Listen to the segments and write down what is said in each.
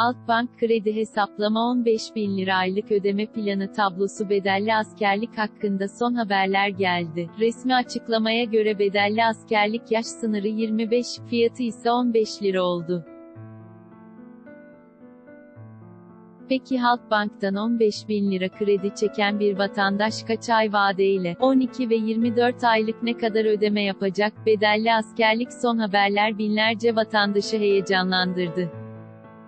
Halkbank kredi hesaplama 15 bin lira aylık ödeme planı tablosu bedelli askerlik hakkında son haberler geldi. Resmi açıklamaya göre bedelli askerlik yaş sınırı 25, fiyatı ise 15 lira oldu. Peki Halkbank'tan 15 bin lira kredi çeken bir vatandaş kaç ay vadeyle 12 ve 24 aylık ne kadar ödeme yapacak? Bedelli askerlik son haberler binlerce vatandaşı heyecanlandırdı.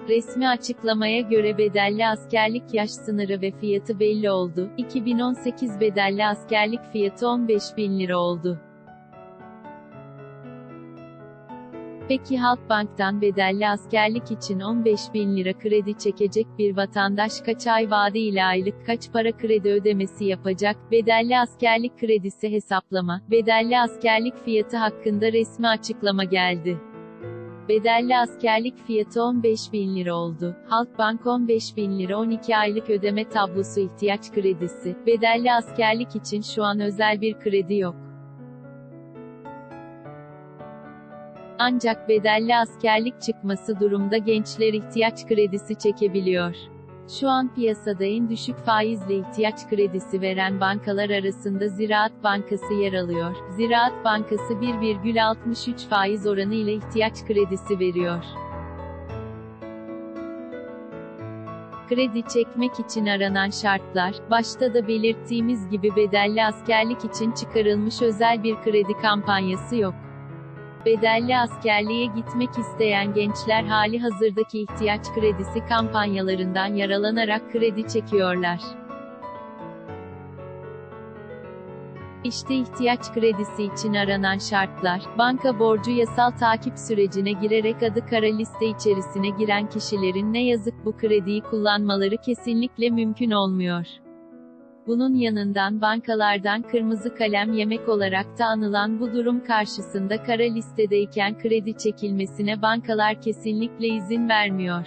Resmi açıklamaya göre bedelli askerlik yaş sınırı ve fiyatı belli oldu. 2018 bedelli askerlik fiyatı 15 bin lira oldu. Peki Halkbank'tan bedelli askerlik için 15 bin lira kredi çekecek bir vatandaş kaç ay vade ile aylık kaç para kredi ödemesi yapacak? Bedelli askerlik kredisi hesaplama, bedelli askerlik fiyatı hakkında resmi açıklama geldi. Bedelli askerlik fiyatı 15 bin lira oldu. Halkbank 15 bin lira 12 aylık ödeme tablosu ihtiyaç kredisi. Bedelli askerlik için şu an özel bir kredi yok. Ancak bedelli askerlik çıkması durumda gençler ihtiyaç kredisi çekebiliyor. Şu an piyasada en düşük faizle ihtiyaç kredisi veren bankalar arasında Ziraat Bankası yer alıyor. Ziraat Bankası 1,63 faiz oranı ile ihtiyaç kredisi veriyor. Kredi çekmek için aranan şartlar, başta da belirttiğimiz gibi bedelli askerlik için çıkarılmış özel bir kredi kampanyası yok. Bedelli askerliğe gitmek isteyen gençler hali hazırdaki ihtiyaç kredisi kampanyalarından yaralanarak kredi çekiyorlar. İşte ihtiyaç kredisi için aranan şartlar, banka borcu yasal takip sürecine girerek adı kara liste içerisine giren kişilerin ne yazık bu krediyi kullanmaları kesinlikle mümkün olmuyor. Bunun yanından bankalardan kırmızı kalem yemek olarak da anılan bu durum karşısında kara listedeyken kredi çekilmesine bankalar kesinlikle izin vermiyor.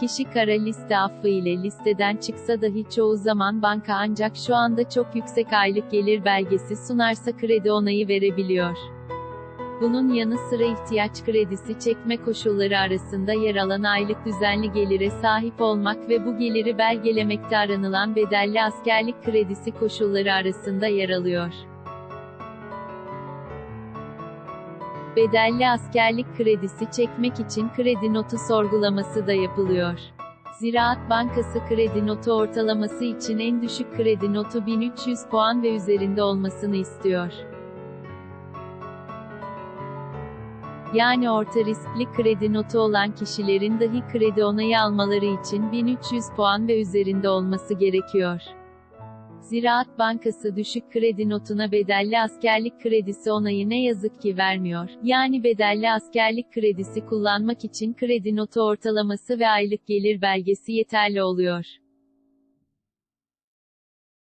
Kişi kara liste affı ile listeden çıksa dahi çoğu zaman banka ancak şu anda çok yüksek aylık gelir belgesi sunarsa kredi onayı verebiliyor. Bunun yanı sıra ihtiyaç kredisi çekme koşulları arasında yer alan aylık düzenli gelire sahip olmak ve bu geliri belgelemekte aranılan bedelli askerlik kredisi koşulları arasında yer alıyor. Bedelli askerlik kredisi çekmek için kredi notu sorgulaması da yapılıyor. Ziraat Bankası kredi notu ortalaması için en düşük kredi notu 1300 puan ve üzerinde olmasını istiyor. Yani orta riskli kredi notu olan kişilerin dahi kredi onayı almaları için 1300 puan ve üzerinde olması gerekiyor. Ziraat Bankası düşük kredi notuna bedelli askerlik kredisi onayı ne yazık ki vermiyor. Yani bedelli askerlik kredisi kullanmak için kredi notu ortalaması ve aylık gelir belgesi yeterli oluyor.